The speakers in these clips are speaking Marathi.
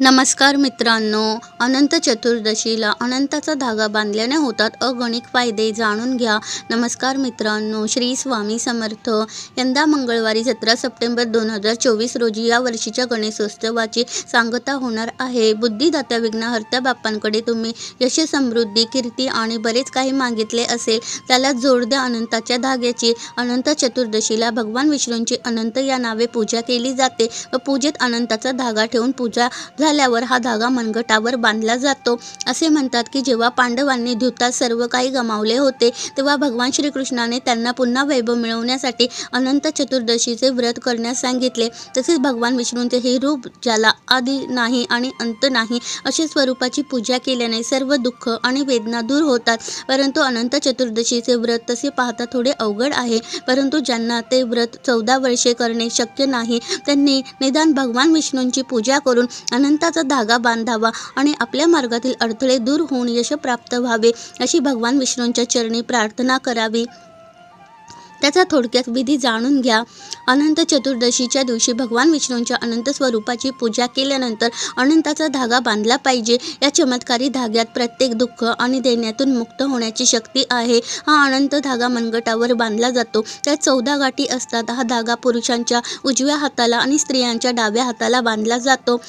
नमस्कार मित्रांनो अनंत चतुर्दशीला अनंताचा धागा बांधल्याने होतात अगणित फायदे जाणून घ्या. नमस्कार मित्रांनो श्री स्वामी समर्थ. यंदा मंगळवारी सतरा सप्टेंबर दोन हजार चोवीस रोजी या वर्षीच्या गणेशोत्सवाची सांगता होणार आहे. बुद्धिदात्या विघ्नहर्त्या बाप्पांकडे तुम्ही यश समृद्धी कीर्ती आणि बरेच काही मागितले असेल त्याला जोड द्या अनंताच्या धाग्याची. अनंत चतुर्दशीला भगवान विष्णूंची अनंत या नावे पूजा केली जाते व पूजेत अनंताचा धागा ठेवून पूजा झाल्यावर हा धागा मनगटावर बांधला जातो. असे म्हणतात की जेव्हा पांडवांनी द्यूतात सर्व काही गमावले होते तेव्हा भगवान श्रीकृष्णाने त्यांना पुन्हा वैभव मिळवण्यासाठी अनंत चतुर्दशीचे व्रत करण्यास सांगितले. तसेच भगवान विष्णूंचे हे रूप ज्याला आधी नाही आणि अंत नाही अशा स्वरूपाची पूजा केल्याने सर्व दुःख आणि वेदना दूर होतात. परंतु अनंत चतुर्दशीचे व्रत तसे पाहता थोडे अवघड आहे. परंतु ज्यांना ते व्रत चौदा वर्षे करणे शक्य नाही त्यांनी निदान भगवान विष्णूंची पूजा करून अनंत अनंताचा धागा बांधावा आणि आपल्या मार्गातील अडथळे दूर होऊन यश प्राप्त व्हावे अशी भगवान विष्णूंच्या चरणी प्रार्थना करावी. त्याचा थोडक्यात विधी जाणून घ्या. अनंत चतुर्दशीच्या दिवशी भगवान विष्णूंच्या अनंत स्वरूपाची पूजा केल्यानंतर अनंताचा धागा बांधला पाहिजे. या चमत्कारी धाग्यात प्रत्येक दुःख आणि देण्यातून मुक्त होण्याची शक्ती आहे. हा अनंत धागा मनगटावर बांधला जातो. त्यात चौदा गाठी असतात. हा धागा पुरुषांच्या उजव्या हाताला आणि स्त्रियांच्या डाव्या हाताला बांधला जातो.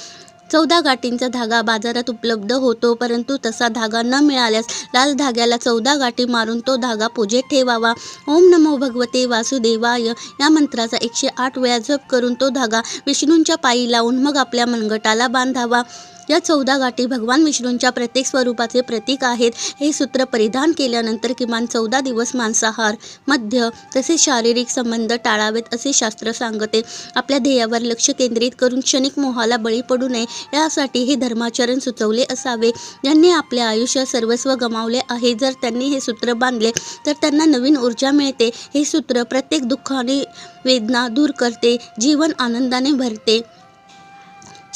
चौदा गाठींचा धागा बाजारात उपलब्ध होतो परंतु तसा धागा न मिळाल्यास लाल धाग्याला चौदा गाठी मारून तो धागा पूजेत ठेवावा. ओम नमो भगवते वासुदेवाय. या मंत्राचा एकशे आठ वेळा जप करून तो धागा विष्णूंच्या पायी लावून मग आपल्या मनगटाला बांधावा. या चौदा गाठी भगवान विष्णूंच्या प्रत्येक स्वरूपाचे प्रतीक आहेत. हे सूत्र परिधान केल्यानंतर किमान चौदा दिवस मांसाहार मध्य तसेच शारीरिक संबंध टाळावेत असे शास्त्र सांगते. आपल्या ध्येयावर लक्ष केंद्रित करून क्षणिक मोहाला बळी पडू नये यासाठी हे धर्माचरण सुचवले असावे. ज्यांनी आपले आयुष्य सर्वस्व गमावले आहे जर त्यांनी हे सूत्र बांधले तर त्यांना नवीन ऊर्जा मिळते. हे सूत्र प्रत्येक दुःख आणि वेदना दूर करते जीवन आनंदाने भरते.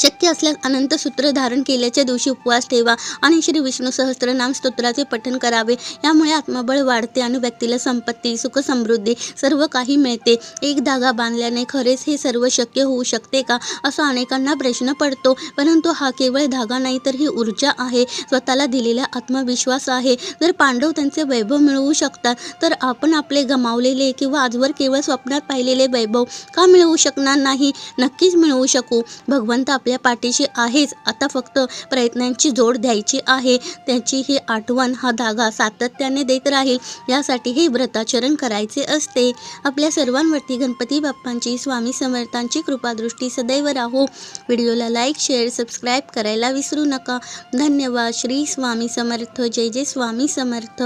शक्य असल्यास अनंत सूत्र धारण केल्याच्या दिवशी उपवास ठेवा आणि श्री विष्णू सहस्त्रनाम स्तोत्राचे पठण करावे. यामुळे आत्मबळ वाढते आणि व्यक्तीला संपत्ती सुख समृद्धी सर्व काही मिळते. एक धागा बांधल्याने खरेच हे सर्व शक्य होऊ शकते का? असा अनेकांना प्रश्न पडतो. परंतु हा केवळ धागा नाही तर ही ऊर्जा आहे. स्वतःला दिलेला आत्मविश्वास आहे. जर पांडव त्यांचे वैभव मिळवू शकतात तर आपण आपले गमावलेले किंवा आजवर केवळ स्वप्नात पाहिलेले वैभव का मिळवू शकणार नाही? नक्कीच मिळवू शकू. भगवंत आपल्या पाठीशी आहेच. आता फक्त प्रयत्नांची जोड द्यायची आहे. त्याची ही आठवण हा धागा सातत्याने देत राहील. यासाठी हे व्रताचरण करायचे असते. आपल्या सर्वांवरती गणपती बाप्पांची स्वामी समर्थांची कृपादृष्टी सदैव राहो. व्हिडिओला लाईक शेअर सबस्क्राईब करायला विसरू नका. धन्यवाद. श्री स्वामी समर्थ. जय जय स्वामी समर्थ.